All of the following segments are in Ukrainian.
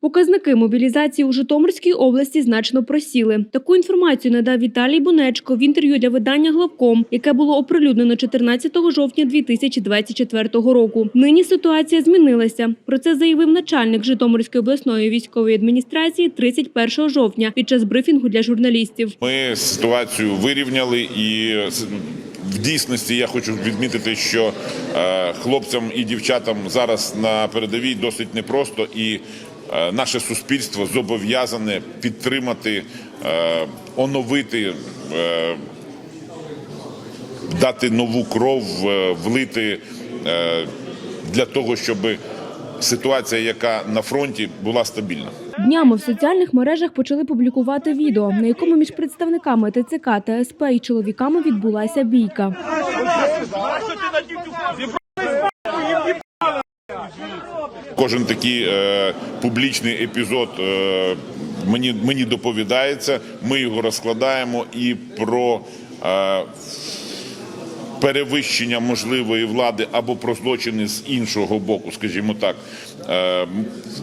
Показники мобілізації у Житомирській області значно просіли. Таку інформацію надав Віталій Бунечко в інтерв'ю для видання Главком, яке було оприлюднено 14 жовтня 2024 року. Нині ситуація змінилася. Про це заявив начальник Житомирської обласної військової адміністрації 31 жовтня під час брифінгу для журналістів. Ми ситуацію вирівняли і в дійсності я хочу відмітити, що е, хлопцям і дівчатам зараз на передовій досить непросто, і е, наше суспільство зобов'язане підтримати, е, оновити. Дати нову кров, влити для того, щоб ситуація, яка на фронті, була стабільна. Днями в соціальних мережах почали публікувати відео, на якому між представниками ТЦК та СП і чоловіками відбулася бійка. Кожен такий е, публічний епізод е, мені, мені доповідається. Ми його розкладаємо і про е, перевищення можливої влади або про злочини з іншого боку, скажімо так. Е,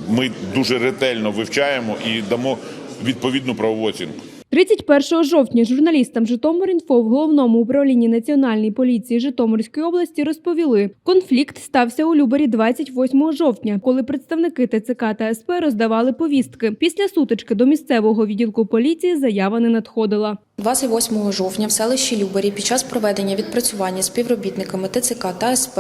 ми дуже ретельно вивчаємо і дамо відповідну правову оцінку. 31 жовтня журналістам Житомир.Інфо в головному управлінні Національної поліції Житомирської області розповіли, конфлікт стався у Любарі 28 жовтня, коли представники ТЦК та СП роздавали повістки. Після сутички до місцевого відділку поліції заява не надходила. 28 жовтня в селищі Любарі під час проведення відпрацювання співробітниками ТЦК та СП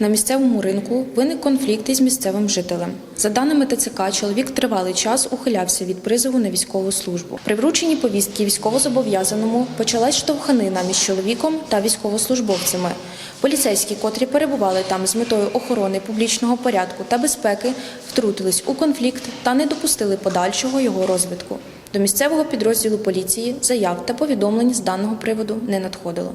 на місцевому ринку виник конфлікт із місцевим жителем. За даними ТЦК, чоловік тривалий час ухилявся від призову на військову службу. При врученні повістки військовозобов'язаному почалась штовханина між чоловіком та військовослужбовцями. Поліцейські, котрі перебували там з метою охорони публічного порядку та безпеки, втрутились у конфлікт та не допустили подальшого його розвитку. До місцевого підрозділу поліції заяв та повідомлень з даного приводу не надходило.